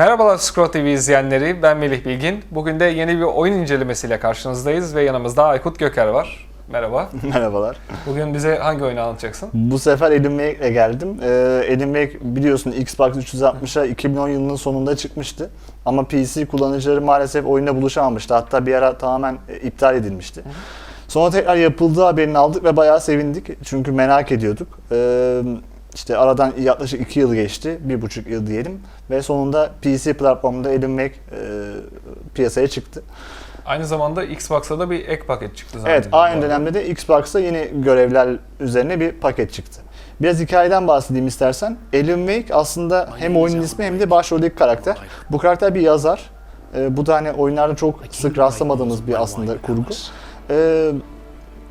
Merhabalar Scroll TV izleyenleri, ben Melih Bilgin. Bugün de yeni bir oyun incelemesiyle karşınızdayız ve yanımızda Aykut Göker var. Merhaba. Merhabalar. Bugün bize hangi oyunu anlatacaksın? Bu sefer Alan Wake'le geldim. Ee, Alan Wake biliyorsun Xbox 360'a 2010 yılının sonunda çıkmıştı. Ama PC kullanıcıları maalesef oyunda buluşamamıştı. Hatta bir ara tamamen e, iptal edilmişti. Sonra tekrar yapıldığı haberini aldık ve bayağı sevindik. Çünkü merak ediyorduk. Ee, işte aradan yaklaşık 2 yıl geçti. bir buçuk yıl diyelim. Ve sonunda PC platformunda Alan Wake e, piyasaya çıktı. Aynı zamanda Xbox'a da bir ek paket çıktı Evet, zannediyorum. aynı dönemde de Xbox'ta yeni görevler üzerine bir paket çıktı. Biraz hikayeden bahsedeyim istersen. Alan Wake aslında hem oyunun ismi hem de başroldeki karakter. Bu karakter bir yazar. Ee, bu da hani oyunlarda çok sık rastlamadığımız bir aslında kurgu. Ee,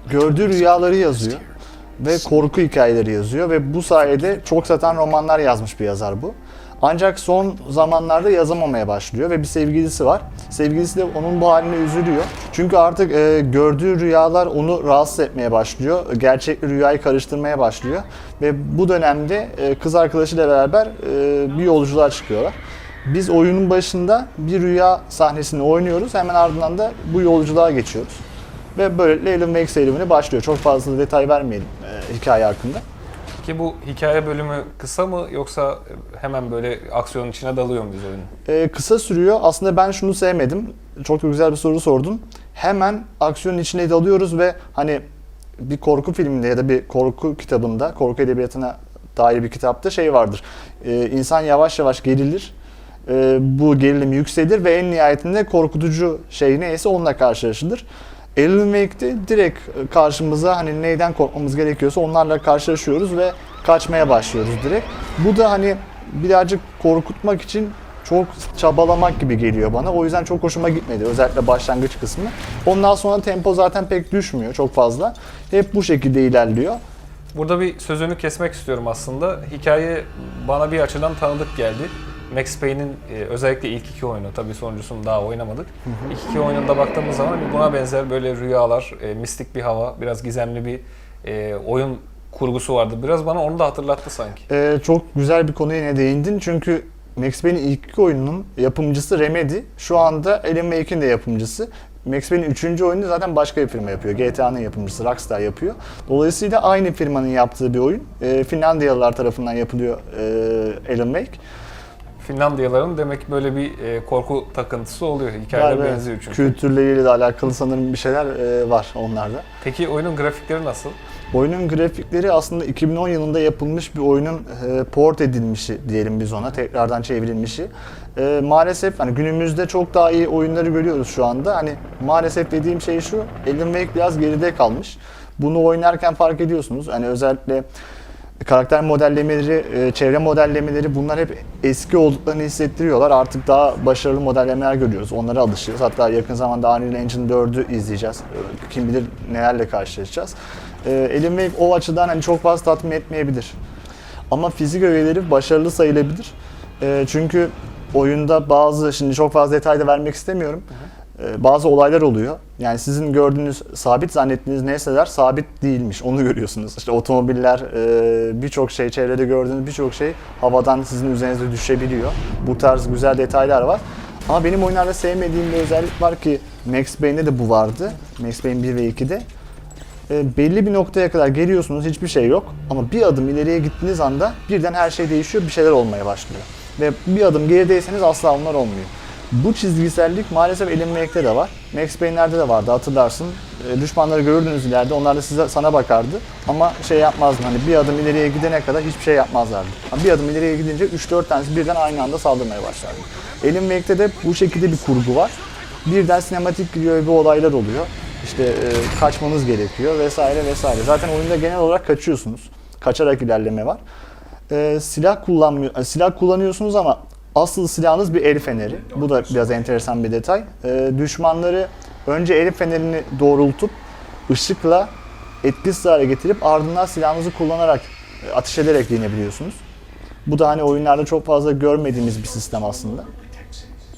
gördüğü rüyaları yazıyor ve korku hikayeleri yazıyor ve bu sayede çok satan romanlar yazmış bir yazar bu. Ancak son zamanlarda yazamamaya başlıyor ve bir sevgilisi var. Sevgilisi de onun bu haline üzülüyor. Çünkü artık e, gördüğü rüyalar onu rahatsız etmeye başlıyor. Gerçekle rüyayı karıştırmaya başlıyor. Ve bu dönemde e, kız arkadaşıyla beraber e, bir yolculuğa çıkıyorlar. Biz oyunun başında bir rüya sahnesini oynuyoruz. Hemen ardından da bu yolculuğa geçiyoruz. Ve böylelikle Alan Wake serüveni başlıyor. Çok fazla detay vermeyelim e, hikaye hakkında. Ki bu hikaye bölümü kısa mı yoksa hemen böyle aksiyonun içine dalıyor muyuz oyunun? Ee, kısa sürüyor. Aslında ben şunu sevmedim. Çok da güzel bir soru sordun. Hemen aksiyonun içine dalıyoruz ve hani bir korku filminde ya da bir korku kitabında, korku edebiyatına dair bir kitapta şey vardır. Ee, insan yavaş yavaş gerilir. Ee, bu gerilim yükselir ve en nihayetinde korkutucu şey neyse onunla karşılaşılır. Alan Wake'de direkt karşımıza hani neyden korkmamız gerekiyorsa onlarla karşılaşıyoruz ve kaçmaya başlıyoruz direkt. Bu da hani birazcık korkutmak için çok çabalamak gibi geliyor bana. O yüzden çok hoşuma gitmedi özellikle başlangıç kısmı. Ondan sonra tempo zaten pek düşmüyor çok fazla. Hep bu şekilde ilerliyor. Burada bir sözünü kesmek istiyorum aslında. Hikaye bana bir açıdan tanıdık geldi. Max Payne'in e, özellikle ilk iki oyunu, tabii sonuncusunu daha oynamadık. İlk iki oyununda baktığımız zaman buna benzer böyle rüyalar, e, mistik bir hava, biraz gizemli bir e, oyun kurgusu vardı. Biraz bana onu da hatırlattı sanki. Ee, çok güzel bir konuya yine değindin çünkü Max Payne'in ilk iki oyununun yapımcısı Remedy. Şu anda Alan Wake'in de yapımcısı. Max Payne'in üçüncü oyunu zaten başka bir firma yapıyor. GTA'nın yapımcısı Rockstar yapıyor. Dolayısıyla aynı firmanın yaptığı bir oyun. Ee, Finlandiyalılar tarafından yapılıyor e, Alan Wake. Finlandiyaların demek böyle bir e, korku takıntısı oluyor. Hikayeler Galiba benziyor çünkü. Kültürleriyle de alakalı sanırım bir şeyler e, var onlarda. Peki oyunun grafikleri nasıl? Oyunun grafikleri aslında 2010 yılında yapılmış bir oyunun e, port edilmişi diyelim biz ona, tekrardan çevrilmişi. E, maalesef hani günümüzde çok daha iyi oyunları görüyoruz şu anda. Hani maalesef dediğim şey şu, Alan Wake biraz geride kalmış. Bunu oynarken fark ediyorsunuz. Hani özellikle karakter modellemeleri, e, çevre modellemeleri bunlar hep eski olduklarını hissettiriyorlar. Artık daha başarılı modellemeler görüyoruz. Onlara alışıyoruz. Hatta yakın zamanda Unreal Engine 4'ü izleyeceğiz. E, Kim bilir nelerle karşılaşacağız. E, Alan o açıdan hani çok fazla tatmin etmeyebilir. Ama fizik öğeleri başarılı sayılabilir. E, çünkü oyunda bazı, şimdi çok fazla detay da vermek istemiyorum. E, bazı olaylar oluyor. Yani sizin gördüğünüz, sabit zannettiğiniz nesneler sabit değilmiş. Onu görüyorsunuz. İşte otomobiller, e, birçok şey, çevrede gördüğünüz birçok şey havadan sizin üzerinize düşebiliyor. Bu tarz güzel detaylar var. Ama benim oyunlarda sevmediğim bir özellik var ki Max Payne'de de bu vardı. Max Payne 1 ve 2'de. E, belli bir noktaya kadar geliyorsunuz, hiçbir şey yok. Ama bir adım ileriye gittiğiniz anda birden her şey değişiyor, bir şeyler olmaya başlıyor. Ve bir adım gerideyseniz asla onlar olmuyor. Bu çizgisellik maalesef Alan Wake'de de var. Max Payne'lerde de vardı hatırlarsın. E, düşmanları görürdünüz ileride, onlar da size, sana bakardı. Ama şey yapmazdın hani bir adım ileriye gidene kadar hiçbir şey yapmazlardı. Ama bir adım ileriye gidince 3-4 tanesi birden aynı anda saldırmaya başlardı. Alan Wake'de de bu şekilde bir kurgu var. Birden sinematik giriyor bir olaylar oluyor. İşte e, kaçmanız gerekiyor vesaire vesaire. Zaten oyunda genel olarak kaçıyorsunuz. Kaçarak ilerleme var. E, silah kullanmıyor, e, silah kullanıyorsunuz ama asıl silahınız bir el feneri. Bu da biraz enteresan bir detay. E, düşmanları önce el fenerini doğrultup ışıkla etkisiz hale getirip ardından silahınızı kullanarak e, ateş ederek yenebiliyorsunuz. Bu da hani oyunlarda çok fazla görmediğimiz bir sistem aslında.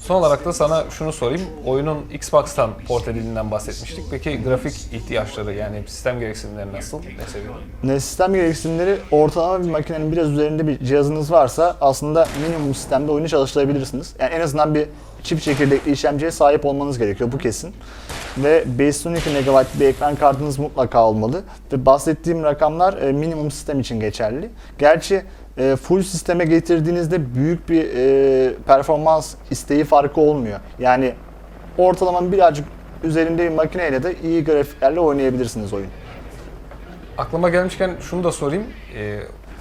Son olarak da sana şunu sorayım. Oyunun Xbox'tan port edildiğinden bahsetmiştik. Peki grafik ihtiyaçları yani sistem gereksinimleri nasıl? Ne seviyor? Ne sistem gereksinimleri ortalama bir makinenin biraz üzerinde bir cihazınız varsa aslında minimum sistemde oyunu çalıştırabilirsiniz. Yani en azından bir çift çekirdekli işlemciye sahip olmanız gerekiyor bu kesin. Ve 512 MB bir ekran kartınız mutlaka olmalı. Ve bahsettiğim rakamlar e, minimum sistem için geçerli. Gerçi e, full sisteme getirdiğinizde büyük bir e, performans isteği farkı olmuyor. Yani ortalamanın birazcık üzerinde bir makineyle de iyi grafiklerle oynayabilirsiniz oyun. Aklıma gelmişken şunu da sorayım. Ee,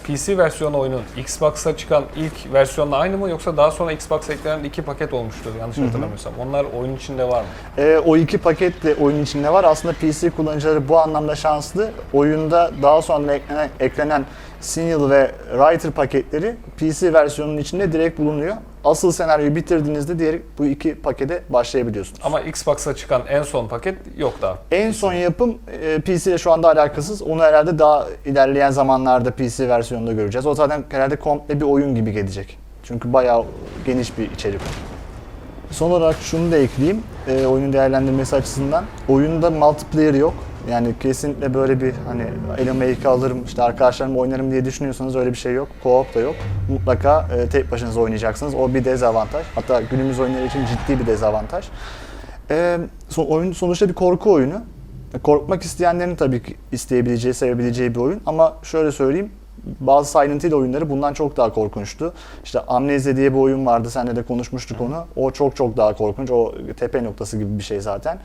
PC versiyonu oyunun Xbox'a çıkan ilk versiyonla aynı mı yoksa daha sonra Xbox'a eklenen iki paket olmuştur yanlış hatırlamıyorsam. Onlar oyun içinde var mı? E, o iki paket de oyun içinde var. Aslında PC kullanıcıları bu anlamda şanslı. Oyunda daha sonra eklenen, eklenen Signal ve Writer paketleri PC versiyonunun içinde direkt bulunuyor. Asıl senaryoyu bitirdiğinizde diğer bu iki pakete başlayabiliyorsunuz. Ama Xbox'a çıkan en son paket yok daha. En son yapım e, PC ile şu anda alakasız. Onu herhalde daha ilerleyen zamanlarda PC versiyonunda göreceğiz. O zaten herhalde komple bir oyun gibi gelecek. Çünkü bayağı geniş bir içerik. Son olarak şunu da ekleyeyim e, oyunun değerlendirmesi açısından. Oyunda multiplayer yok. Yani kesinlikle böyle bir hani elime iki alırım işte arkadaşlarımla oynarım diye düşünüyorsanız öyle bir şey yok. Co-op da yok. Mutlaka e, tek başınıza oynayacaksınız. O bir dezavantaj. Hatta günümüz oyunları için ciddi bir dezavantaj. E, son, oyun sonuçta bir korku oyunu. E, Korkmak isteyenlerin tabii ki isteyebileceği, sevebileceği bir oyun. Ama şöyle söyleyeyim, bazı Silent Hill oyunları bundan çok daha korkunçtu. İşte Amnesia diye bir oyun vardı, seninle de konuşmuştuk onu. O çok çok daha korkunç, o tepe noktası gibi bir şey zaten.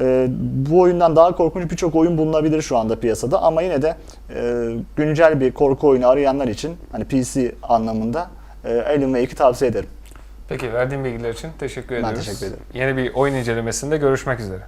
E, bu oyundan daha korkunç birçok oyun bulunabilir şu anda piyasada. Ama yine de e, güncel bir korku oyunu arayanlar için, hani PC anlamında e, Alan Wake'i tavsiye ederim. Peki verdiğin bilgiler için teşekkür Ben ediyoruz. teşekkür ederim. Yeni bir oyun incelemesinde görüşmek üzere.